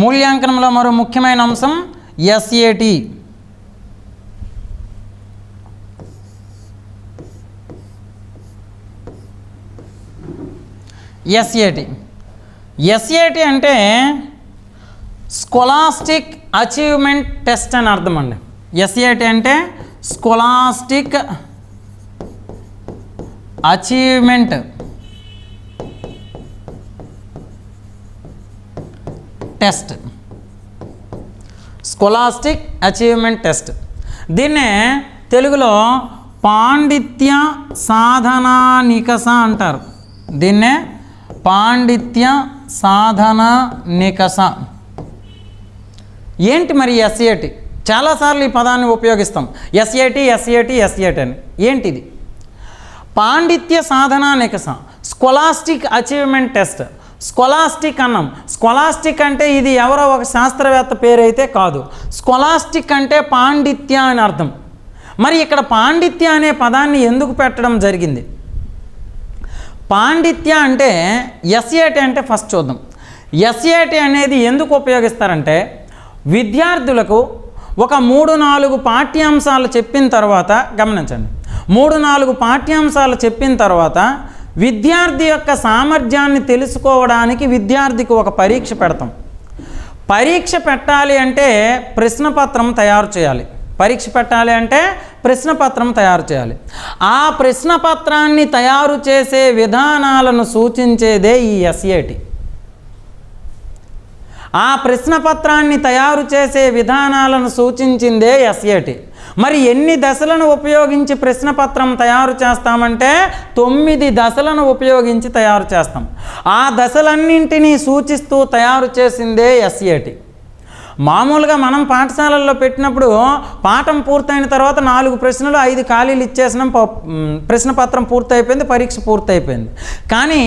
మూల్యాంకనంలో మరో ముఖ్యమైన అంశం ఎస్ఏటి ఎస్ఏటి ఎస్ఏటి అంటే స్కొలాస్టిక్ అచీవ్మెంట్ టెస్ట్ అని అర్థం అండి. ఎస్ఏటి అంటే scholastic achievement test. Scholastic achievement test. దీన్నే తెలుగులో పాండిత్య సాధనా నికస అంటారు. దీన్నే పాండిత్య సాధన నికస ఏంటి మరి ఎస్ఏటి చాలాసార్లు ఈ పదాన్ని ఉపయోగిస్తాం. ఎస్ఏటి ఎస్ఏటి ఎస్ఏటి అని. ఏంటిది? పాండిత్య సాధన నికస స్కొలాస్టిక్ అచీవ్మెంట్ టెస్ట్. స్కొలాస్టిక్ అన్నం. స్కొలాస్టిక్ అంటే ఇది ఎవరో ఒక శాస్త్రవేత్త పేరైతే కాదు. స్కొలాస్టిక్ అంటే పాండిత్య అని అర్థం. మరి ఇక్కడ పాండిత్య అనే పదాన్ని ఎందుకు పెట్టడం జరిగింది? పాండిత్య అంటే ఎస్ఏటి అంటే ఫస్ట్ చూద్దాం. ఎస్ఏటి అనేది ఎందుకు ఉపయోగిస్తారంటే విద్యార్థులకు ఒక మూడు నాలుగు పాఠ్యాంశాలు చెప్పిన తర్వాత గమనించండి. మూడు నాలుగు పాఠ్యాంశాలు చెప్పిన తర్వాత విద్యార్థి యొక్క సామర్థ్యాన్ని తెలుసుకోవడానికి విద్యార్థికి ఒక పరీక్ష పెడతాం. పరీక్ష పెట్టాలి అంటే ప్రశ్నపత్రం తయారు చేయాలి. పరీక్ష పెట్టాలి అంటే ప్రశ్నపత్రం తయారు చేయాలి. ఆ ప్రశ్నపత్రాన్ని తయారు చేసే విధానాలను సూచించేదే ఈ ఎస్ఏటి. ఆ ప్రశ్నపత్రాన్ని తయారు చేసే విధానాలను సూచించిందే ఎస్ఏటి. మరి ఎన్ని దశలను ఉపయోగించి ప్రశ్నపత్రం తయారు చేస్తామంటే తొమ్మిది దశలను ఉపయోగించి తయారు చేస్తాం. ఆ దశలన్నింటినీ సూచిస్తూ తయారు చేసిందే ఎస్ఏటి మామూలుగా మనం పాఠశాలల్లో పెట్టినప్పుడు పాఠం పూర్తయిన తర్వాత నాలుగు ప్రశ్నలు ఐదు ఖాళీలు ఇచ్చేసినాం ప్రశ్న పత్రం పూర్తయిపోయింది పరీక్ష పూర్తయిపోయింది. కానీ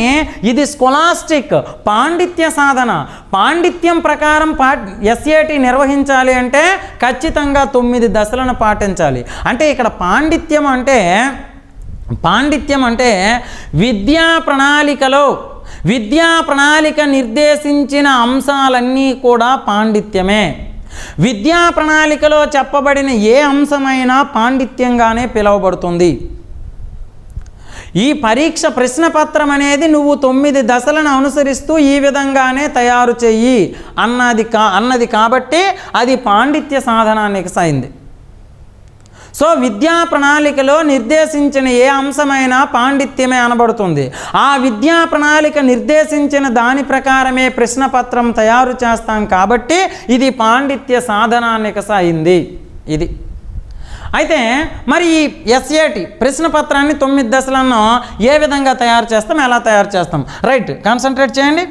ఇది స్కొలాస్టిక్ పాండిత్య సాధన. పాండిత్యం ప్రకారం పా ఎస్ఏటి నిర్వహించాలి అంటే ఖచ్చితంగా తొమ్మిది దశలను పాటించాలి. అంటే ఇక్కడ పాండిత్యం అంటే పాండిత్యం అంటే విద్యా ప్రణాళికలో విద్యా ప్రణాళిక నిర్దేశించిన అంశాలన్నీ కూడా పాండిత్యమే. విద్యా ప్రణాళికలో చెప్పబడిన ఏ అంశమైనా పాండిత్యంగానే పిలువబడుతుంది. ఈ పరీక్ష ప్రశ్నపత్రం అనేది నువ్వు తొమ్మిది దశలను అనుసరిస్తూ ఈ విధంగానే తయారు చెయ్యి అన్నది కా అన్నది కాబట్టి అది పాండిత్య సాధనానికి సైంది సో విద్యా ప్రణాళికలో నిర్దేశించిన ఏ అంశమైనా పాండిత్యమే అనబడుతుంది. ఆ విద్యా ప్రణాళిక నిర్దేశించిన దాని ప్రకారమే ప్రశ్నపత్రం తయారు చేస్తాం కాబట్టి ఇది పాండిత్య సాధనానికస అయింది ఇది. అయితే మరి ఈ ఎస్ఏటి ప్రశ్న పత్రాన్ని తొమ్మిది దశలను ఏ విధంగా తయారు చేస్తాం ఎలా తయారు చేస్తాం? రైట్ కాన్సన్ట్రేట్ చేయండి.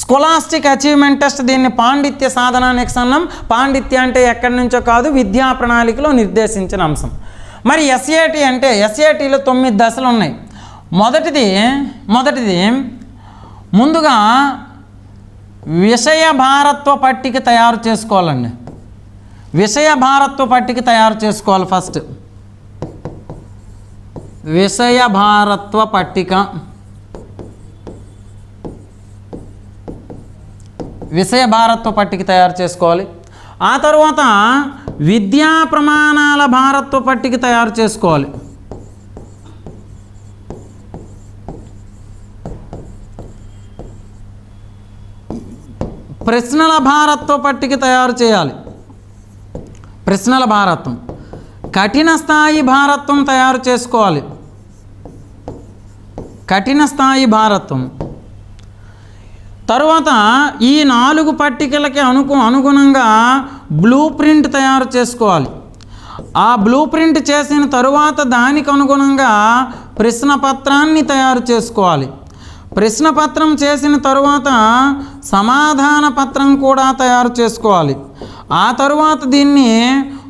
స్కొలాస్టిక్ అచీవ్మెంట్ టెస్ట్ దీన్ని పాండిత్య సాధనానికి సన్నం. పాండిత్య అంటే ఎక్కడి నుంచో కాదు విద్యా ప్రణాళికలో నిర్దేశించిన అంశం. మరి ఎస్ఏటి అంటే ఎస్ఏటీలో తొమ్మిది దశలు ఉన్నాయి. మొదటిది మొదటిది ముందుగా విషయ భారత్వ పట్టిక తయారు చేసుకోవాలండి. విషయ భారత్వ పట్టిక తయారు చేసుకోవాలి ఫస్ట్. విషయ భారత్వ పట్టిక విషయ భారత్వ పట్టిక తయారు చేసుకోవాలి. ఆ తర్వాత విద్యా ప్రమాణాల భారత్వ పట్టిక తయారు చేసుకోవాలి. ప్రశ్నల భారత్వ పట్టిక తయారు చేయాలి. ప్రశ్నల భారత్వం. కఠిన స్థాయి భారత్వం తయారు చేసుకోవాలి. కఠిన స్థాయి భారత్వం. తరువాత ఈ నాలుగు పట్టికలకి అనుకు అనుగుణంగా బ్లూ ప్రింట్ తయారు చేసుకోవాలి. ఆ బ్లూ ప్రింట్ చేసిన తరువాత దానికి అనుగుణంగా ప్రశ్నపత్రాన్ని తయారు చేసుకోవాలి. ప్రశ్నపత్రం చేసిన తరువాత సమాధాన పత్రం కూడా తయారు చేసుకోవాలి. ఆ తరువాత దీన్ని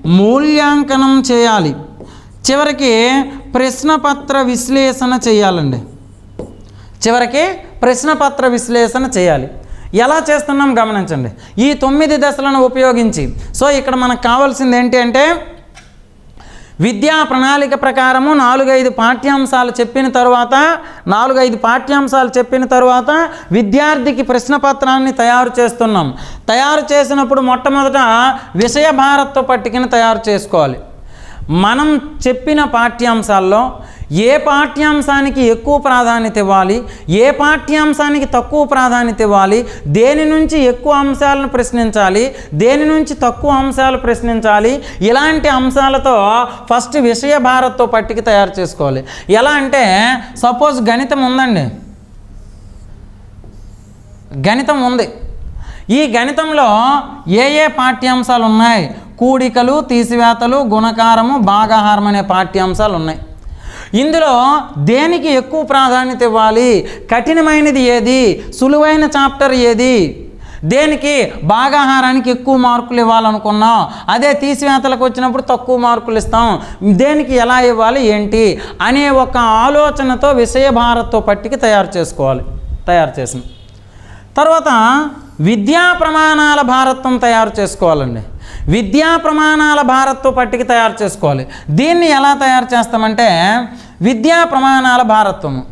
మూల్యాంకనం చేయాలి. చివరికి ప్రశ్నపత్ర విశ్లేషణ చేయాలండి. చివరికి ప్రశ్నపత్ర విశ్లేషణ చేయాలి. ఎలా చేస్తున్నాం గమనించండి. ఈ తొమ్మిది దశలను ఉపయోగించి. సో ఇక్కడ మనకు కావాల్సింది ఏంటి అంటే విద్యా ప్రణాళిక ప్రకారము నాలుగైదు పాఠ్యాంశాలు చెప్పిన తర్వాత నాలుగైదు పాఠ్యాంశాలు చెప్పిన తర్వాత విద్యార్థికి ప్రశ్నపత్రాన్ని తయారు చేస్తున్నాం. తయారు చేసినప్పుడు మొట్టమొదట విషయ భారత్వ పట్టికను తయారు చేసుకోవాలి. మనం చెప్పిన పాఠ్యాంశాల్లో ఏ పాఠ్యాంశానికి ఎక్కువ ప్రాధాన్యత ఇవ్వాలి? ఏ పాఠ్యాంశానికి తక్కువ ప్రాధాన్యత ఇవ్వాలి? దేని నుంచి ఎక్కువ అంశాలను ప్రశ్నించాలి? దేని నుంచి తక్కువ అంశాలు ప్రశ్నించాలి? ఇలాంటి అంశాలతో ఫస్ట్ విషయ భారత్తో పట్టిక తయారు చేసుకోవాలి. ఎలా అంటే సపోజ్ గణితం ఉందండి. గణితం ఉంది. ఈ గణితంలో ఏ ఏ పాఠ్యాంశాలు ఉన్నాయి? కూడికలు తీసివేతలు గుణకారము భాగాహారం అనే పాఠ్యాంశాలు ఉన్నాయి. ఇందులో దేనికి ఎక్కువ ప్రాధాన్యత ఇవ్వాలి? కఠినమైనది ఏది? సులువైన చాప్టర్ ఏది? దేనికి? భాగాహారానికి ఎక్కువ మార్కులు ఇవ్వాలనుకున్నాం. అదే తీసివేతలకు వచ్చినప్పుడు తక్కువ మార్కులు ఇస్తాం. దేనికి ఎలా ఇవ్వాలి? ఏంటి? అనే ఒక ఆలోచనతో విషయ భారత్తో పట్టికి తయారు చేసుకోవాలి. తయారు చేసిన తర్వాత విద్యా ప్రమాణాల భారత్వం తయారు చేసుకోవాలండి. విద్యా ప్రమాణాల భారత్వ పట్టిక తయారు చేసుకోవాలి. దీన్ని ఎలా తయారు చేస్తామంటే విద్యా ప్రమాణాల భారత్వము.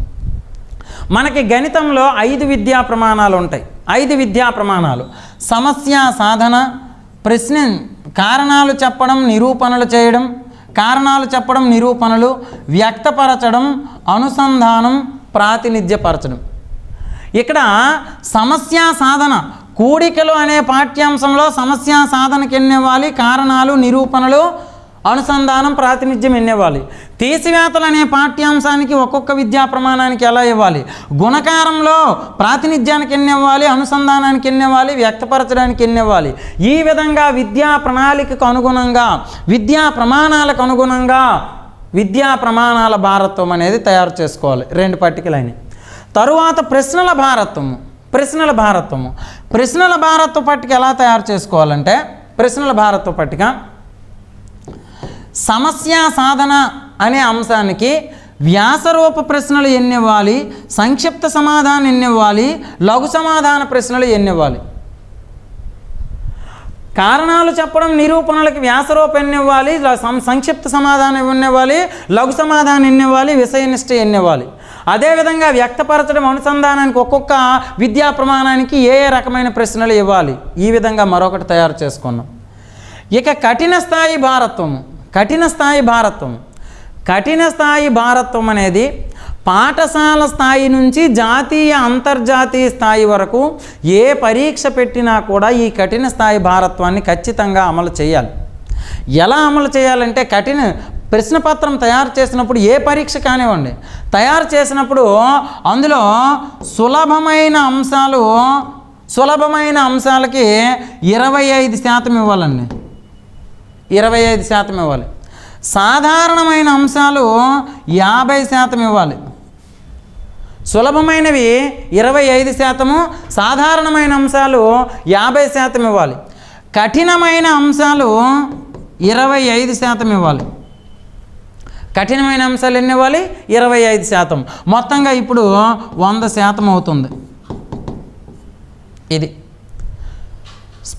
మనకి గణితంలో ఐదు విద్యా ప్రమాణాలు ఉంటాయి. ఐదు విద్యా ప్రమాణాలు. సమస్య సాధన ప్రశ్న కారణాలు చెప్పడం నిరూపణలు చేయడం కారణాలు చెప్పడం నిరూపణలు వ్యక్తపరచడం అనుసంధానం ప్రాతినిధ్యపరచడం. ఇక్కడ సమస్య సాధన కూడికలు అనే పాఠ్యాంశంలో సమస్య సాధనకి ఎన్నివ్వాలి? కారణాలు నిరూపణలు అనుసంధానం ప్రాతినిధ్యం ఎన్నివ్వాలి? తీసివేతలు అనే పాఠ్యాంశానికి ఒక్కొక్క విద్యా ప్రమాణానికి ఎలా ఇవ్వాలి? గుణకారంలో ప్రాతినిధ్యానికి ఎన్నివ్వాలి? అనుసంధానానికి ఎన్నివ్వాలి? వ్యక్తపరచడానికి ఎన్నివ్వాలి? ఈ విధంగా విద్యా ప్రణాళికకు అనుగుణంగా విద్యా ప్రమాణాలకు అనుగుణంగా విద్యా ప్రమాణాల భారత్వం అనేది తయారు చేసుకోవాలి. రెండు పట్టికలైన తరువాత ప్రశ్నల భారత్వము. ప్రశ్నల భారత్వము. ప్రశ్నల భారత్వ పట్టిక ఎలా తయారు చేసుకోవాలంటే ప్రశ్నల భారత్వ పట్టిక సమస్య సాధన అనే అంశానికి వ్యాసరూప ప్రశ్నలు ఎన్ని ఇవ్వాలి సంక్షిప్త సమాధానం ఎన్ని ఇవ్వాలి లఘు సమాధాన ప్రశ్నలు ఎన్ని ఇవ్వాలి కారణాలు చెప్పడం నిరూపణలకి వ్యాసరూపం ఎన్ని ఇవ్వాలి సం- సంక్షిప్త సమాధానం ఎన్ని ఇవ్వాలి లఘు సమాధానం ఎన్ని ఇవ్వాలి విషయనిష్ట ఎన్ని ఇవ్వాలి అదేవిధంగా వ్యక్తపరచడం అనుసంధానానికి ఒక్కొక్క విద్యా ప్రమాణానికి ఏ ఏ రకమైన ప్రశ్నలు ఇవ్వాలి? ఈ విధంగా మరొకటి తయారు చేసుకున్నాం. ఇక కఠిన స్థాయి భారత్వం కఠిన స్థాయి భారత్వం. కఠిన స్థాయి భారత్వం అనేది పాఠశాల స్థాయి నుంచి జాతీయ అంతర్జాతీయ స్థాయి వరకు ఏ పరీక్ష పెట్టినా కూడా ఈ కఠిన స్థాయి భారత్వాన్ని ఖచ్చితంగా అమలు చేయాలి. ఎలా అమలు చేయాలంటే కఠిన ప్రశ్నపత్రం తయారు చేసినప్పుడు ఏ పరీక్ష కానివ్వండి తయారు చేసినప్పుడు అందులో సులభమైన అంశాలు సులభమైన అంశాలకి ఇరవై ఐదు శాతం ఇవ్వాలండి. ఇరవై ఐదు శాతం ఇవ్వాలి. సాధారణమైన అంశాలు యాభై శాతం ఇవ్వాలి. సులభమైనవి ఇరవై ఐదు శాతము సాధారణమైన అంశాలు యాభై శాతం ఇవ్వాలి. కఠినమైన అంశాలు ఇరవై ఐదు శాతం ఇవ్వాలి. కఠినమైన అంశాలు ఎన్ని ఇవ్వాలి? ఇరవై ఐదు శాతం. మొత్తంగా ఇప్పుడు వంద శాతం అవుతుంది. ఇది.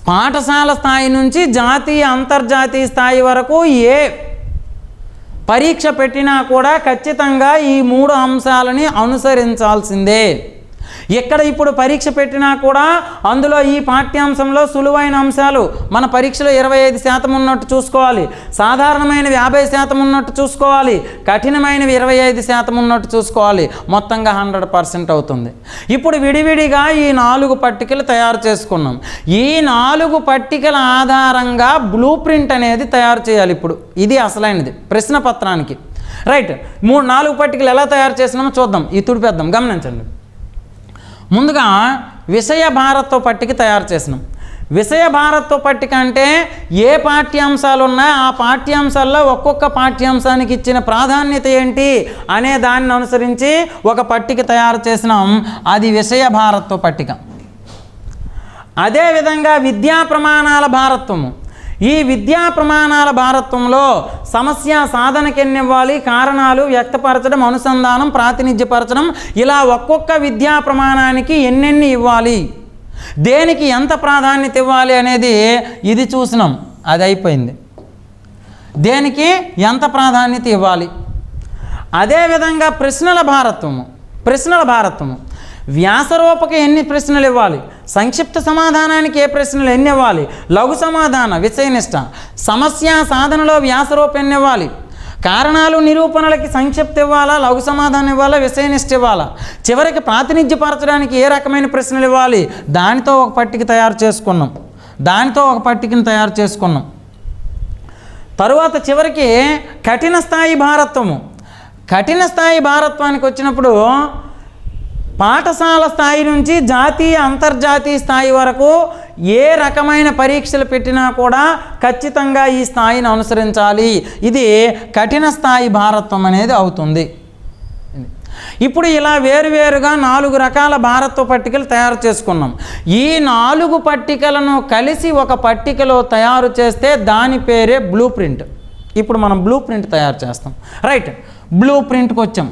పాఠశాల స్థాయి నుంచి జాతీయ అంతర్జాతీయ స్థాయి వరకు ఏ పరీక్ష పెట్టినా కూడా ఖచ్చితంగా ఈ మూడు అంశాలని అనుసరించాల్సిందే. ఎక్కడ ఇప్పుడు పరీక్ష పెట్టినా కూడా అందులో ఈ పాఠ్యాంశంలో సులువైన అంశాలు మన పరీక్షలో ఇరవై ఐదు శాతం ఉన్నట్టు చూసుకోవాలి. సాధారణమైనవి యాభై శాతం ఉన్నట్టు చూసుకోవాలి. కఠినమైనవి ఇరవై ఐదు శాతం ఉన్నట్టు చూసుకోవాలి. మొత్తంగా హండ్రెడ్ పర్సెంట్ అవుతుంది. ఇప్పుడు విడివిడిగా ఈ నాలుగు పట్టికలు తయారు చేసుకున్నాం. ఈ నాలుగు పట్టికల ఆధారంగా బ్లూ ప్రింట్ అనేది తయారు చేయాలి ఇప్పుడు. ఇది అసలైనది. ప్రశ్న పత్రానికి. రైట్. మూడు నాలుగు పట్టికలు ఎలా తయారు చేసినామో చూద్దాం. ఈ తుడిపేద్దాం. గమనించండి. ముందుగా విషయ భారత్వ పట్టిక తయారు చేసినాం. విషయ భారత్వ పట్టిక అంటే ఏ పాఠ్యాంశాలు ఉన్నాయో ఆ పాఠ్యాంశాల్లో ఒక్కొక్క పాఠ్యాంశానికి ఇచ్చిన ప్రాధాన్యత ఏంటి అనే దాన్ని అనుసరించి ఒక పట్టిక తయారు చేసినాం. అది విషయ భారత్వ పట్టిక. అదేవిధంగా విద్యా ప్రమాణాల భారత్వము. ఈ విద్యా ప్రమాణాల భారత్వంలో సమస్య సాధనకెన్నివ్వాలి కారణాలు వ్యక్తపరచడం అనుసంధానం ప్రాతినిధ్యపరచడం ఇలా ఒక్కొక్క విద్యా ప్రమాణానికి ఎన్నెన్ని ఇవ్వాలి? దేనికి ఎంత ప్రాధాన్యత ఇవ్వాలి అనేది ఇది చూసినాం అది అయిపోయింది. దేనికి ఎంత ప్రాధాన్యత ఇవ్వాలి? అదేవిధంగా ప్రశ్నల భారత్వము ప్రశ్నల భారత్వము. వ్యాసరూపకి ఎన్ని ప్రశ్నలు ఇవ్వాలి? సంక్షిప్త సమాధానానికి ఏ ప్రశ్నలు ఎన్ని ఇవ్వాలి? లఘు సమాధాన విషయనిష్ట సమస్య సాధనలో వ్యాసరూపం ఎన్ని ఇవ్వాలి? కారణాలు నిరూపణలకి సంక్షిప్త ఇవ్వాలా? లఘు సమాధానం ఇవ్వాలా? విషయనిష్ట ఇవ్వాలా? చివరికి ప్రాతినిధ్యపరచడానికి ఏ రకమైన ప్రశ్నలు ఇవ్వాలి? దానితో ఒక పట్టిక తయారు చేసుకున్నాం. దానితో ఒక పట్టికను తయారు చేసుకున్నాం. తరువాత చివరికి కఠిన స్థాయి భారత్వము. కఠిన స్థాయి భారత్వానికి వచ్చినప్పుడు పాఠశాల స్థాయి నుంచి జాతీయ అంతర్జాతీయ స్థాయి వరకు ఏ రకమైన పరీక్షలు పెట్టినా కూడా ఖచ్చితంగా ఈ స్థాయిని అనుసరించాలి. ఇది కఠిన స్థాయి భారత్వం అనేది అవుతుంది. ఇప్పుడు ఇలా వేరువేరుగా నాలుగు రకాల భారత్వ పట్టికలు తయారు చేసుకున్నాం. ఈ నాలుగు పట్టికలను కలిసి ఒక పట్టికలో తయారు చేస్తే దాని పేరే బ్లూ ప్రింట్. ఇప్పుడు మనం బ్లూ ప్రింట్ తయారు చేస్తాం. రైట్. బ్లూ ప్రింట్కి వచ్చాం.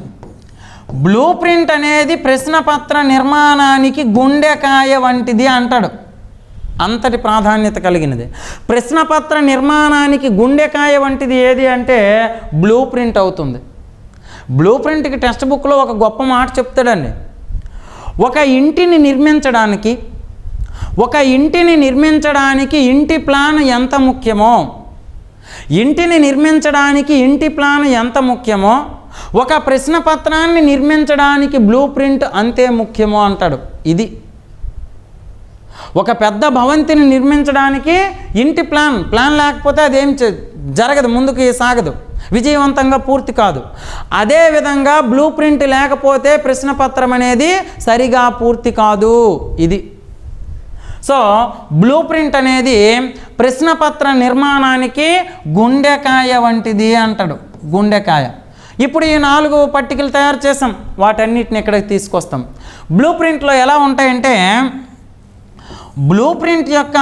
బ్లూ ప్రింట్ అనేది ప్రశ్నపత్ర నిర్మాణానికి గుండెకాయ వంటిది అంటాడు. అంతటి ప్రాధాన్యత కలిగినది. ప్రశ్నపత్ర నిర్మాణానికి గుండెకాయ వంటిది ఏది అంటే బ్లూ ప్రింట్ అవుతుంది. బ్లూ ప్రింట్కి టెక్స్ట్ బుక్లో ఒక గొప్ప మాట చెప్తాడండి. ఒక ఇంటిని నిర్మించడానికి ఒక ఇంటిని నిర్మించడానికి ఇంటి ప్లాన్ ఎంత ముఖ్యమో ఇంటిని నిర్మించడానికి ఇంటి ప్లాన్ ఎంత ముఖ్యమో ఒక ప్రశ్న పత్రాన్ని నిర్మించడానికి బ్లూ ప్రింట్ అంతే ముఖ్యమో అంటాడు. ఇది. ఒక పెద్ద భవంతిని నిర్మించడానికి ఇంటి ప్లాన్ ప్లాన్ లేకపోతే అదేం జరగదు ముందుకు సాగదు. విజయవంతంగా పూర్తి కాదు. అదేవిధంగా బ్లూ ప్రింట్ లేకపోతే ప్రశ్నపత్రం అనేది సరిగా పూర్తి కాదు. ఇది. సో బ్లూ ప్రింట్ అనేది ప్రశ్నపత్ర నిర్మాణానికి గుండెకాయ వంటిది అంటాడు. గుండెకాయ. ఇప్పుడు ఈ నాలుగు పట్టికలు తయారు చేసాం వాటన్నిటిని ఇక్కడికి తీసుకొస్తాం. బ్లూ ప్రింట్లో ఎలా ఉంటాయంటే బ్లూ ప్రింట్ యొక్క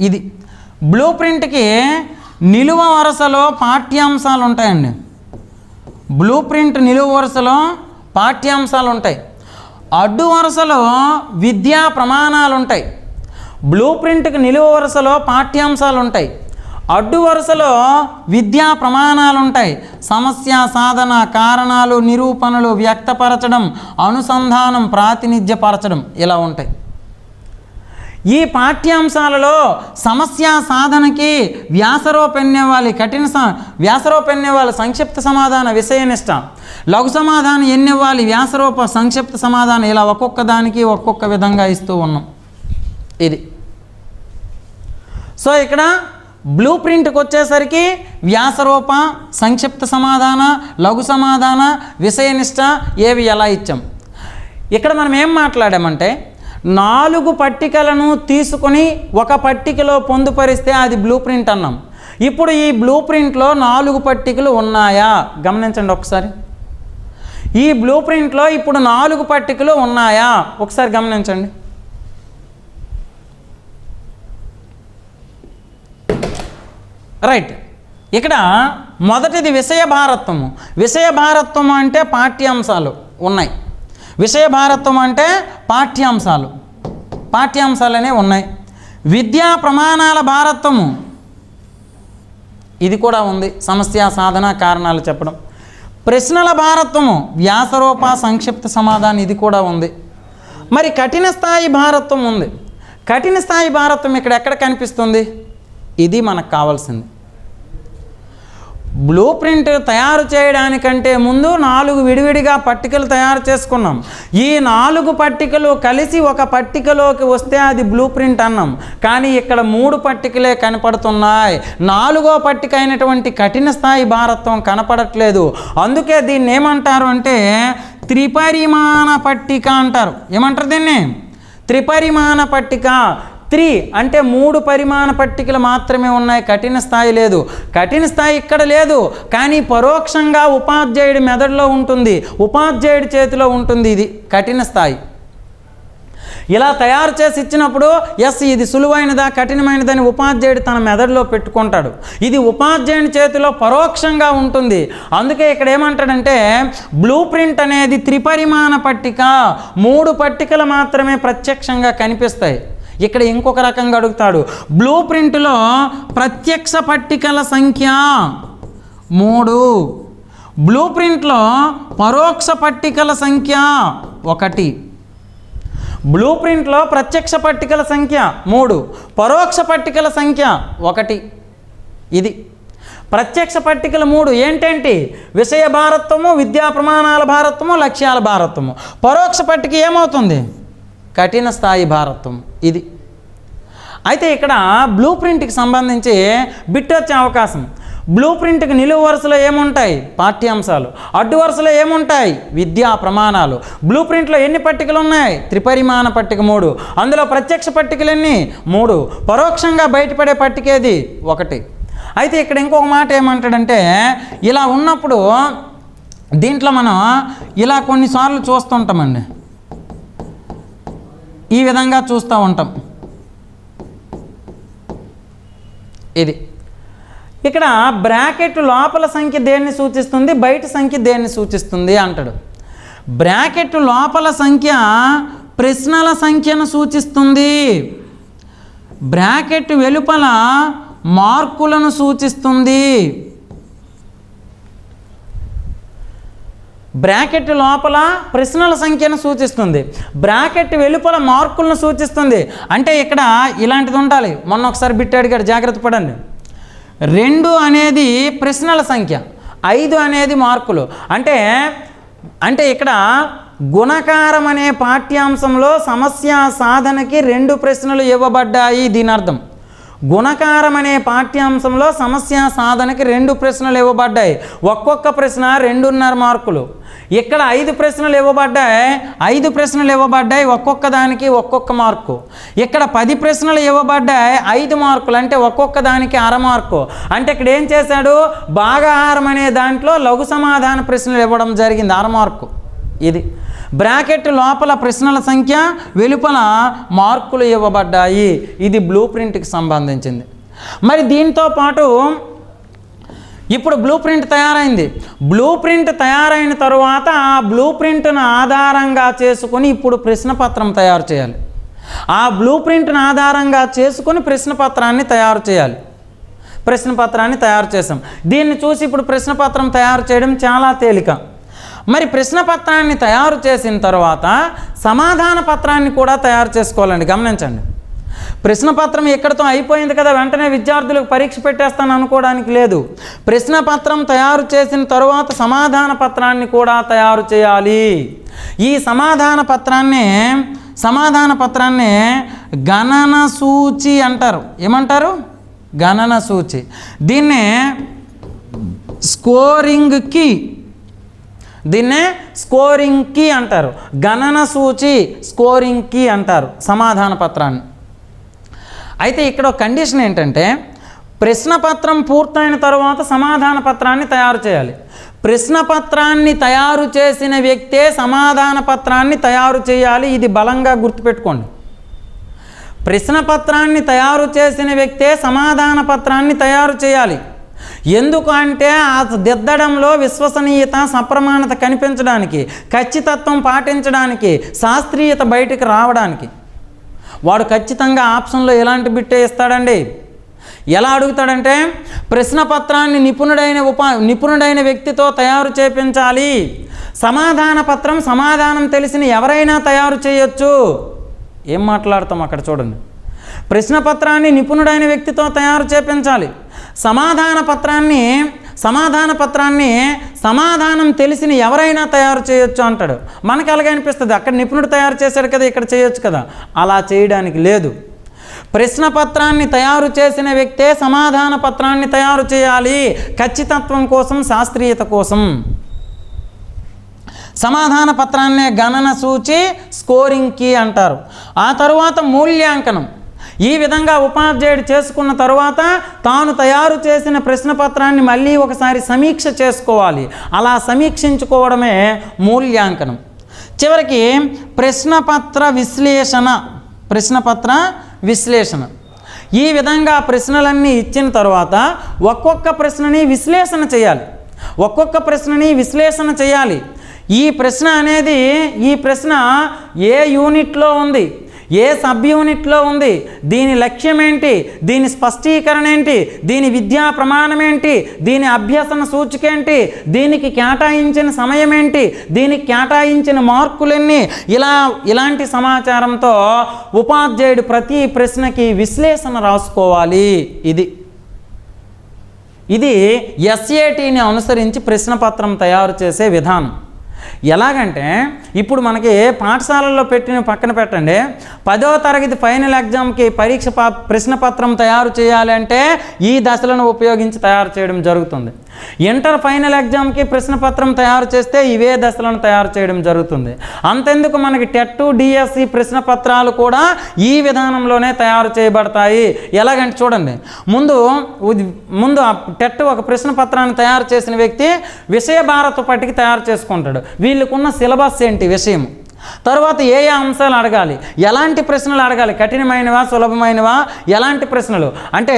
ఇది బ్లూ ప్రింట్కి నిలువ వరుసలో పాఠ్యాంశాలు ఉంటాయండి. బ్లూ ప్రింట్ నిలువ వరుసలో పాఠ్యాంశాలు ఉంటాయి. అడ్డు వరుసలో విద్యా ప్రమాణాలు ఉంటాయి. బ్లూ ప్రింట్కి నిలువ వరుసలో పాఠ్యాంశాలు ఉంటాయి. అడ్డు వరుసలో విద్యా ప్రమాణాలు ఉంటాయి సమస్య సాధన కారణాలు నిరూపణలు వ్యక్తపరచడం అనుసంధానం ప్రాతినిధ్యపరచడం ఇలా ఉంటాయి. ఈ పాఠ్యాంశాలలో సమస్య సాధనకి వ్యాసరూపెన్నేవాలి కఠిన స వ్యాసరూపెన్నేవాలి సంక్షిప్త సమాధాన విషయనిష్ట. లఘు సమాధానం ఎన్నివ్వాలి వ్యాసరూప సంక్షిప్త సమాధానం ఇలా ఒక్కొక్క దానికి ఒక్కొక్క విధంగా ఇస్తూ ఉన్నాం. ఇది. సో ఇక్కడ బ్లూ ప్రింట్కి వచ్చేసరికి వ్యాసరూప సంక్షిప్త సమాధాన లఘు సమాధాన విషయనిష్ట ఏవి ఎలా ఇచ్చాం? ఇక్కడ మనం ఏం మాట్లాడామంటే నాలుగు పట్టికలను తీసుకొని ఒక పట్టికలో పొందుపరిస్తే అది బ్లూ ప్రింట్ అన్నాం. ఇప్పుడు ఈ బ్లూ ప్రింట్లో నాలుగు పట్టికలు ఉన్నాయా? గమనించండి ఒకసారి. ఈ బ్లూ ప్రింట్లో ఇప్పుడు నాలుగు పట్టికలు ఉన్నాయా? ఒకసారి గమనించండి. రైట్ ఇక్కడ మొదటిది విషయ భారత్వము. విషయ భారత్వము అంటే పాఠ్యాంశాలు ఉన్నాయి. విషయ భారత్వం అంటే పాఠ్యాంశాలు. పాఠ్యాంశాలనే ఉన్నాయి. విద్యా ప్రమాణాల భారత్వము. ఇది కూడా ఉంది. సమస్య సాధన కారణాలు చెప్పడం. ప్రశ్నల భారత్వము. వ్యాసరూప సంక్షిప్త సమాధానం ఇది కూడా ఉంది. మరి కఠిన స్థాయి భారత్వం ఉంది. కఠిన స్థాయి భారత్వం ఇక్కడ ఎక్కడ కనిపిస్తుంది? ఇది మనకు కావాల్సింది. బ్లూ ప్రింట్ తయారు చేయడానికంటే ముందు నాలుగు విడివిడిగా పట్టికలు తయారు చేసుకున్నాం. ఈ నాలుగు పట్టికలు కలిసి ఒక పట్టికలోకి వస్తే అది బ్లూ ప్రింట్ అన్నాం. కానీ ఇక్కడ మూడు పట్టికలే కనపడుతున్నాయి. నాలుగో పట్టిక అయినటువంటి కఠిన స్థాయి భారత్వం కనపడట్లేదు. అందుకే దీన్ని ఏమంటారు అంటే త్రిపరిమాణ పట్టిక అంటారు. ఏమంటారు దీన్ని? త్రిపరిమాణ పట్టిక. త్రీ అంటే మూడు పరిమాణ పట్టికలు మాత్రమే ఉన్నాయి. కఠిన స్థాయి లేదు. కఠిన స్థాయి ఇక్కడ లేదు. కానీ పరోక్షంగా ఉపాధ్యాయుడి మెదడులో ఉంటుంది. ఉపాధ్యాయుడి చేతిలో ఉంటుంది ఇది కఠిన స్థాయి. ఇలా తయారు చేసి ఇచ్చినప్పుడు ఎస్ ఇది సులువైనదా కఠినమైనదని ఉపాధ్యాయుడు తన మెదడులో పెట్టుకుంటాడు. ఇది ఉపాధ్యాయుని చేతిలో పరోక్షంగా ఉంటుంది. అందుకే ఇక్కడ ఏమంటాడంటే బ్లూ ప్రింట్ అనేది త్రిపరిమాణ పట్టిక. మూడు పట్టికలు మాత్రమే ప్రత్యక్షంగా కనిపిస్తాయి. ఇక్కడ ఇంకొక రకంగా అడుగుతాడు. బ్లూ ప్రింట్లో ప్రత్యక్ష పట్టికల సంఖ్య మూడు. బ్లూ ప్రింట్లో పరోక్ష పట్టికల సంఖ్య ఒకటి. బ్లూ ప్రింట్లో ప్రత్యక్ష పట్టికల సంఖ్య మూడు. పరోక్ష పట్టికల సంఖ్య ఒకటి. ఇది. ప్రత్యక్ష పట్టికలు మూడు. ఏంటేంటి? విషయ భారత్వము విద్యా ప్రమాణాల భారత్వము లక్ష్యాల భారత్వము. పరోక్ష పట్టిక ఏమవుతుంది? కఠిన స్థాయి భారత్వం. ఇది. అయితే ఇక్కడ బ్లూ ప్రింట్కి సంబంధించి బిట్ వచ్చే అవకాశం. బ్లూ ప్రింట్కి నిలువు వరుసలో ఏముంటాయి? పాఠ్యాంశాలు. అడ్డు వరుసలో ఏముంటాయి? విద్యా ప్రమాణాలు. బ్లూ ప్రింట్లో ఎన్ని పట్టికలు ఉన్నాయి త్రిపరిమాణ పట్టిక మూడు. అందులో ప్రత్యక్ష పట్టికలు ఎన్ని మూడు. పరోక్షంగా బయటపడే పట్టికేది ఒకటి. అయితే ఇక్కడ ఇంకొక మాట ఏమంటాడంటే ఇలా ఉన్నప్పుడు దీంట్లో మనం ఇలా కొన్నిసార్లు చూస్తుంటామండి. ఈ విధంగా చూస్తూ ఉంటాం. ఇది. ఇక్కడ బ్రాకెట్ లోపల సంఖ్య దేన్ని సూచిస్తుంది? బయట సంఖ్య దేన్ని సూచిస్తుంది అంటాడు. బ్రాకెట్ లోపల సంఖ్య ప్రశ్నల సంఖ్యను సూచిస్తుంది. బ్రాకెట్ వెలుపల మార్కులను సూచిస్తుంది. బ్రాకెట్ లోపల ప్రశ్నల సంఖ్యను సూచిస్తుంది. బ్రాకెట్ వెలుపల మార్కులను సూచిస్తుంది. అంటే ఇక్కడ ఇలాంటిది ఉండాలి. మొన్న ఒకసారి బిట్ అడిగాడు జాగ్రత్త పడండి. రెండు అనేది ప్రశ్నల సంఖ్య ఐదు అనేది మార్కులు. అంటే అంటే ఇక్కడ గుణకారం అనే పాఠ్యాంశంలో సమస్య సాధనకి రెండు ప్రశ్నలు ఇవ్వబడ్డాయి దీని అర్థం. గుణకారం అనే పాఠ్యాంశంలో సమస్య సాధనకి రెండు ప్రశ్నలు ఇవ్వబడ్డాయి. ఒక్కొక్క ప్రశ్న రెండున్నర మార్కులు. ఇక్కడ ఐదు ప్రశ్నలు ఇవ్వబడ్డాయి. ఐదు ప్రశ్నలు ఇవ్వబడ్డాయి. ఒక్కొక్క దానికి ఒక్కొక్క మార్కు. ఇక్కడ పది ప్రశ్నలు ఇవ్వబడ్డాయి. ఐదు మార్కులు. అంటే ఒక్కొక్క దానికి అర మార్కు. అంటే ఇక్కడ ఏం చేశాడు? భాగాహారం అనే దాంట్లో లఘు సమాధాన ప్రశ్నలు ఇవ్వడం జరిగింది. అర మార్కు. ఇది. బ్రాకెట్ లోపల ప్రశ్నల సంఖ్య వెలుపల మార్కులు ఇవ్వబడ్డాయి. ఇది బ్లూ ప్రింట్కి సంబంధించింది. మరి దీంతో పాటు ఇప్పుడు బ్లూ ప్రింట్ తయారైంది. బ్లూ ప్రింట్ తయారైన తరువాత ఆ బ్లూ ప్రింట్ను ఆధారంగా చేసుకొని ఇప్పుడు ప్రశ్నపత్రం తయారు చేయాలి. ఆ బ్లూ ప్రింట్ను ఆధారంగా చేసుకొని ప్రశ్నపత్రాన్ని తయారు చేయాలి. ప్రశ్నపత్రాన్ని తయారు చేసాం దీన్ని చూసి ఇప్పుడు ప్రశ్నపత్రం తయారు చేయడం చాలా తేలిక. మరి ప్రశ్నపత్రాన్ని తయారు చేసిన తర్వాత సమాధాన పత్రాన్ని కూడా తయారు చేసుకోవాలండి. గమనించండి. ప్రశ్నపత్రం ఎక్కడితో అయిపోయింది కదా వెంటనే విద్యార్థులకు పరీక్ష పెట్టేస్తాను అనుకోవడానికి లేదు. ప్రశ్నపత్రం తయారు చేసిన తరువాత సమాధాన పత్రాన్ని కూడా తయారు చేయాలి. ఈ సమాధాన పత్రాన్ని సమాధాన పత్రాన్ని గణన సూచి అంటారు. ఏమంటారు? గణన సూచి. దీన్నే స్కోరింగ్ కీ దీన్నే స్కోరింగ్ కీ అంటారు. గణన సూచి స్కోరింగ్ కీ అంటారు సమాధాన పత్రాన్ని. అయితే ఇక్కడ ఒక కండిషన్ ఏంటంటే ప్రశ్నపత్రం పూర్తయిన తర్వాత సమాధాన పత్రాన్ని తయారు చేయాలి. ప్రశ్నపత్రాన్ని తయారు చేసిన వ్యక్తే సమాధాన పత్రాన్ని తయారు చేయాలి ఇది బలంగా గుర్తుపెట్టుకోండి. ప్రశ్నపత్రాన్ని తయారు చేసిన వ్యక్తే సమాధాన పత్రాన్ని తయారు చేయాలి. ఎందుకంటే ఆ దిద్దడంలో విశ్వసనీయత సప్రమాణత కనిపించడానికి ఖచ్చితత్వం పాటించడానికి శాస్త్రీయత బయటికి రావడానికి. వాడు ఖచ్చితంగా ఆప్షన్లో ఎలాంటి బిట్టే ఇస్తాడండి? ఎలా అడుగుతాడంటే ప్రశ్నపత్రాన్ని నిపుణుడైన ఉపా నిపుణుడైన వ్యక్తితో తయారు చేపించాలి. సమాధాన పత్రం సమాధానం తెలిసిన ఎవరైనా తయారు చేయొచ్చు. ఏం మాట్లాడతాం అక్కడ చూడండి. ప్రశ్నపత్రాన్ని నిపుణుడైన వ్యక్తితో తయారు చేపించాలి. సమాధాన పత్రాన్ని సమాధాన పత్రాన్ని సమాధానం తెలిసిన ఎవరైనా తయారు చేయొచ్చు అంటాడు. మనకి అలాగే అనిపిస్తుంది. అక్కడ నిపుణుడు తయారు చేశాడు కదా ఇక్కడ చేయొచ్చు కదా. అలా చేయడానికి లేదు. ప్రశ్న పత్రాన్ని తయారు చేసిన వ్యక్తే సమాధాన పత్రాన్ని తయారు చేయాలి. ఖచ్చితత్వం కోసం శాస్త్రీయత కోసం. సమాధాన పత్రాన్నే గణన సూచి స్కోరింగ్ కీ అంటారు. ఆ తరువాత మూల్యాంకనం. ఈ విధంగా ఉపాధ్యాయుడు చేసుకున్న తరువాత తాను తయారు చేసిన ప్రశ్నపత్రాన్ని మళ్ళీ ఒకసారి సమీక్ష చేసుకోవాలి. అలా సమీక్షించుకోవడమే మూల్యాంకనం. చివరికి ప్రశ్నపత్ర విశ్లేషణ ప్రశ్నపత్ర విశ్లేషణ. ఈ విధంగా ప్రశ్నలన్నీ ఇచ్చిన తర్వాత ఒక్కొక్క ప్రశ్నని విశ్లేషణ చేయాలి. ఒక్కొక్క ప్రశ్నని విశ్లేషణ చేయాలి. ఈ ప్రశ్న అనేది ఈ ప్రశ్న ఏ యూనిట్లో ఉంది? ఏ సబ్ యూనిట్లో ఉంది? దీని లక్ష్యం ఏంటి దీని స్పష్టీకరణ ఏంటి దీని విద్యా ప్రమాణం ఏంటి దీని అభ్యసన సూచిక ఏంటి దీనికి కేటాయించిన సమయం ఏంటి దీనికి కేటాయించిన మార్కులన్నీ? ఇలా ఇలాంటి సమాచారంతో ఉపాధ్యాయుడు ప్రతి ప్రశ్నకి విశ్లేషణ రాసుకోవాలి. ఇది. ఇది ఎస్ఏటీని అనుసరించి ప్రశ్నపత్రం తయారు చేసే విధానం. ఎలాగంటే ఇప్పుడు మనకి పాఠశాలల్లో పెట్టిన పక్కన పెట్టండి పదో తరగతి ఫైనల్ ఎగ్జామ్కి పరీక్ష ప్రశ్న ప్రశ్నపత్రం తయారు చేయాలంటే ఈ దశలను ఉపయోగించి తయారు చేయడం జరుగుతుంది. ఇంటర్ ఫైనల్ ఎగ్జామ్కి ప్రశ్నపత్రం తయారు చేస్తే ఇవే దశలను తయారు చేయడం జరుగుతుంది. అంతెందుకు మనకి టెట్ డిఎస్సి ప్రశ్నపత్రాలు కూడా ఈ విధానంలోనే తయారు చేయబడతాయి. ఎలాగంటే చూడండి ముందు ముందు ఆ టెట్ ఒక ప్రశ్న పత్రాన్ని తయారు చేసిన వ్యక్తి విషయ భారత పట్టికి తయారు చేసుకుంటాడు. వీళ్ళకున్న సిలబస్ ఏంటి విషయం తర్వాత ఏ ఏ అంశాలు అడగాలి? ఎలాంటి ప్రశ్నలు అడగాలి? కఠినమైనవా? సులభమైనవా? ఎలాంటి ప్రశ్నలు? అంటే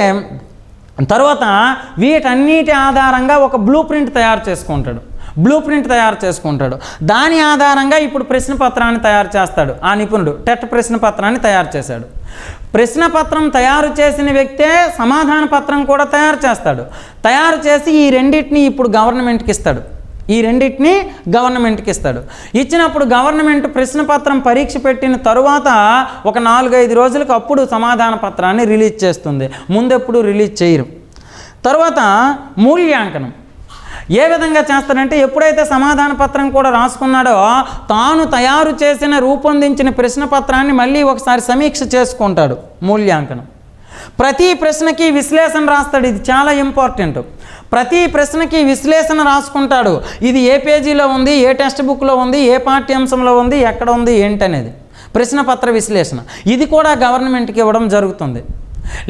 తర్వాత వీటన్నిటి ఆధారంగా ఒక బ్లూ ప్రింట్ తయారు చేసుకుంటాడు. బ్లూ ప్రింట్ తయారు చేసుకుంటాడు. దాని ఆధారంగా ఇప్పుడు ప్రశ్న పత్రాన్ని తయారు చేస్తాడు. ఆ నిపుణుడు టెట్ ప్రశ్న పత్రాన్ని తయారు చేశాడు. ప్రశ్న పత్రం తయారు చేసిన వ్యక్తే సమాధాన పత్రం కూడా తయారు చేస్తాడు. తయారు చేసి ఈ రెండింటిని ఇప్పుడు గవర్నమెంట్కి ఇస్తాడు. ఈ రెండింటిని గవర్నమెంట్కి ఇస్తాడు. ఇచ్చినప్పుడు గవర్నమెంట్ ప్రశ్న పత్రం పరీక్ష పెట్టిన తరువాత ఒక నాలుగైదు రోజులకు అప్పుడు సమాధాన పత్రాన్ని రిలీజ్ చేస్తుంది. ముందెప్పుడు రిలీజ్ చేయరు. తర్వాత మూల్యాంకనం. ఏ విధంగా చేస్తాడంటే ఎప్పుడైతే సమాధాన పత్రం కూడా రాసుకున్నాడో తాను తయారు చేసిన రూపొందించిన ప్రశ్న పత్రాన్ని మళ్ళీ ఒకసారి సమీక్ష చేసుకుంటాడు మూల్యాంకనం. ప్రతి ప్రశ్నకి విశ్లేషణ రాస్తాడు. ఇది చాలా ఇంపార్టెంట్. ప్రతి ప్రశ్నకి విశ్లేషణ రాసుకుంటాడు. ఇది ఏ పేజీలో ఉంది ఏ టెక్స్ట్ బుక్లో ఉంది ఏ పాఠ్యాంశంలో ఉంది ఎక్కడ ఉంది ఏంటనేది. ప్రశ్నపత్ర విశ్లేషణ. ఇది కూడా గవర్నమెంట్కి ఇవ్వడం జరుగుతుంది.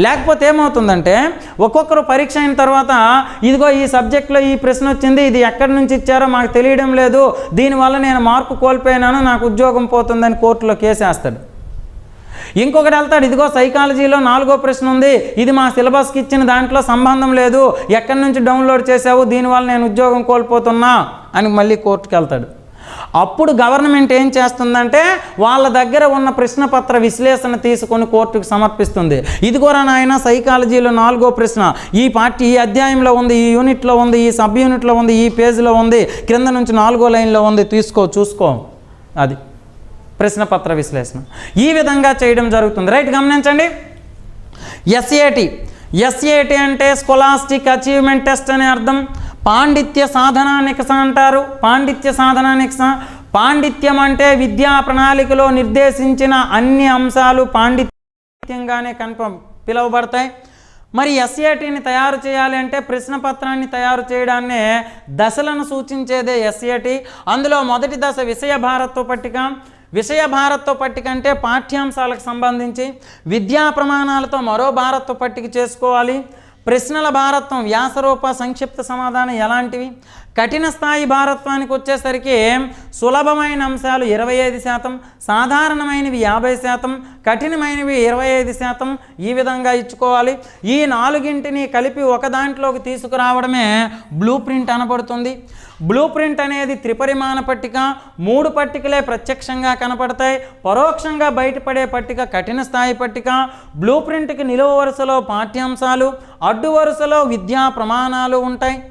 లేకపోతే ఏమవుతుందంటే ఒక్కొక్కరు పరీక్ష అయిన తర్వాత ఇదిగో ఈ సబ్జెక్ట్లో ఈ ప్రశ్న వచ్చింది ఇది ఎక్కడి నుంచి ఇచ్చారో మాకు తెలియడం లేదు దీనివల్ల నేను మార్కు కోల్పోయినాను నాకు ఉద్యోగం పోతుందని కోర్టులో కేసు వేస్తాడు ఇంకొకటి వెళ్తాడు ఇదిగో సైకాలజీలో నాలుగో ప్రశ్న ఉంది. ఇది మా సిలబస్కి ఇచ్చిన దాంట్లో సంబంధం లేదు. ఎక్కడి నుంచి డౌన్లోడ్ చేసావు దీనివల్ల నేను ఉద్యోగం కోల్పోతున్నా అని మళ్ళీ కోర్టుకి వెళ్తాడు. అప్పుడు గవర్నమెంట్ ఏం చేస్తుందంటే వాళ్ళ దగ్గర ఉన్న ప్రశ్నపత్ర విశ్లేషణ తీసుకొని కోర్టుకు సమర్పిస్తుంది. ఇది కూడా నాయన సైకాలజీలో నాలుగో ప్రశ్న. ఈ పార్టీ ఈ అధ్యాయంలో ఉంది ఈ యూనిట్లో ఉంది ఈ సబ్ యూనిట్లో ఉంది ఈ పేజీలో ఉంది. క్రింద నుంచి నాలుగో లైన్లో ఉంది. తీసుకో చూసుకో. అది. ప్రశ్నపత్ర విశ్లేషణ. ఈ విధంగా చేయడం జరుగుతుంది. రైట్ గమనించండి. ఎస్ఏటి ఎస్ఏటి అంటే స్కొలాస్టిక్ అచీవ్మెంట్ టెస్ట్ అనే అర్థం. పాండిత్య సాధన నికస అంటారు. పాండిత్య సాధన నికస పాండిత్యం అంటే విద్యా ప్రణాళికలో నిర్దేశించిన అన్ని అంశాలు పాండిత్యంగానే కన్ఫర్మ్ పిలువబడతాయి. మరి ఎస్ఏటీని తయారు చేయాలి అంటే ప్రశ్నపత్రాన్ని తయారు చేయడాన్నే దశలను సూచించేదే ఎస్ఏటి అందులో మొదటి దశ విషయ భారత్వ పట్టిక. విషయ భారత్వ పట్టిక అంటే పాఠ్యాంశాలకు సంబంధించి విద్యా ప్రమాణాలతో మరో భారత్వ పట్టిక చేసుకోవాలి. ప్రశ్నల భారత్వం వ్యాసరూప సంక్షిప్త సమాధానం ఎలాంటివి? కఠిన స్థాయి భారత్వానికి వచ్చేసరికి సులభమైన అంశాలు ఇరవై ఐదు శాతం సాధారణమైనవి యాభై శాతం కఠినమైనవి ఇరవై ఐదు శాతం ఈ విధంగా ఇచ్చుకోవాలి. ఈ నాలుగింటిని కలిపి ఒక దాంట్లోకి తీసుకురావడమే బ్లూ ప్రింట్ అనబడుతుంది. బ్లూ ప్రింట్ అనేది త్రిపరిమాణ పట్టిక మూడు పట్టికలే ప్రత్యక్షంగా కనపడతాయి. పరోక్షంగా బయటపడే పట్టిక కఠిన స్థాయి పట్టిక. బ్లూ ప్రింట్కి నిలువ వరుసలో పాఠ్యాంశాలు అడ్డు వరుసలో విద్యా ప్రమాణాలు ఉంటాయి.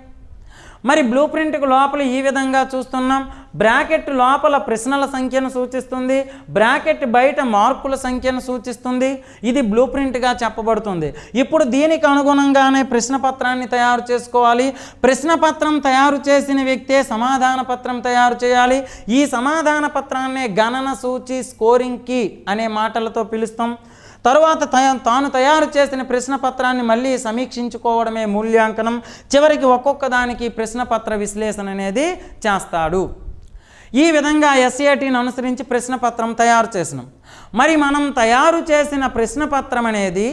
మరి బ్లూ ప్రింట్కు లోపల ఈ విధంగా చూస్తున్నాం. బ్రాకెట్ లోపల ప్రశ్నల సంఖ్యను సూచిస్తుంది. బ్రాకెట్ బయట మార్కుల సంఖ్యను సూచిస్తుంది. ఇది బ్లూ ప్రింట్గా చెప్పబడుతుంది. ఇప్పుడు దీనికి అనుగుణంగానే ప్రశ్న పత్రాన్ని తయారు చేసుకోవాలి. ప్రశ్న పత్రం తయారు చేసిన వ్యక్తే సమాధాన పత్రం తయారు చేయాలి. ఈ సమాధాన పత్రాన్నే గణన సూచి స్కోరింగ్ కీ అనే మాటలతో పిలుస్తాం. తరువాత తాను తయారు చేసిన ప్రశ్నపత్రాన్ని మళ్ళీ సమీక్షించుకోవడమే మూల్యాంకనం. చివరికి ఒక్కొక్క దానికి ప్రశ్నపత్ర విశ్లేషణ అనేది చేస్తాడు. ఈ విధంగా ఎస్ఏటీని అనుసరించి ప్రశ్నపత్రం తయారు చేసినాం. మరి మనం తయారు చేసిన ప్రశ్నపత్రం అనేది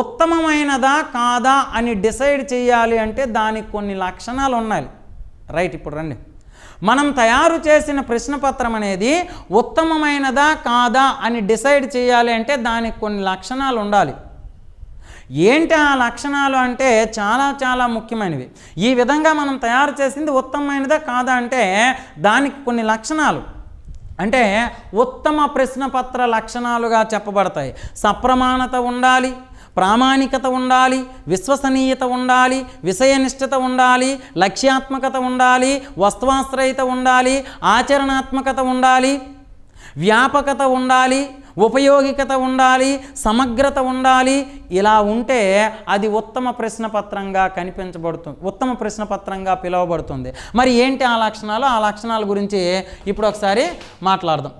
ఉత్తమమైనదా కాదా అని డిసైడ్ చేయాలి అంటే దానికి కొన్ని లక్షణాలు ఉన్నాయి రైట్ ఇప్పుడు రండి. మనం తయారు చేసిన ప్రశ్నపత్రం అనేది ఉత్తమమైనదా కాదా అని డిసైడ్ చేయాలి అంటే దానికి కొన్ని లక్షణాలు ఉండాలి. ఏంటి ఆ లక్షణాలు అంటే చాలా చాలా ముఖ్యమైనవి. ఈ విధంగా మనం తయారు చేసింది ఉత్తమమైనదా కాదా అంటే దానికి కొన్ని లక్షణాలు. అంటే ఉత్తమ ప్రశ్నపత్ర లక్షణాలుగా చెప్పబడతాయి. సప్రమాణత ఉండాలి ప్రామాణికత ఉండాలి విశ్వసనీయత ఉండాలి విషయనిష్టత ఉండాలి లక్ష్యాత్మకత ఉండాలి వస్త్వాశ్రయత ఉండాలి ఆచరణాత్మకత ఉండాలి వ్యాపకత ఉండాలి ఉపయోగికత ఉండాలి సమగ్రత ఉండాలి. ఇలా ఉంటే అది ఉత్తమ ప్రశ్నపత్రంగా కనిపించబడుతుంది ఉత్తమ ప్రశ్నపత్రంగా పిలువబడుతుంది. మరి ఏంటి ఆ లక్షణాలు? ఆ లక్షణాల గురించి ఇప్పుడు ఒకసారి మాట్లాడదాం.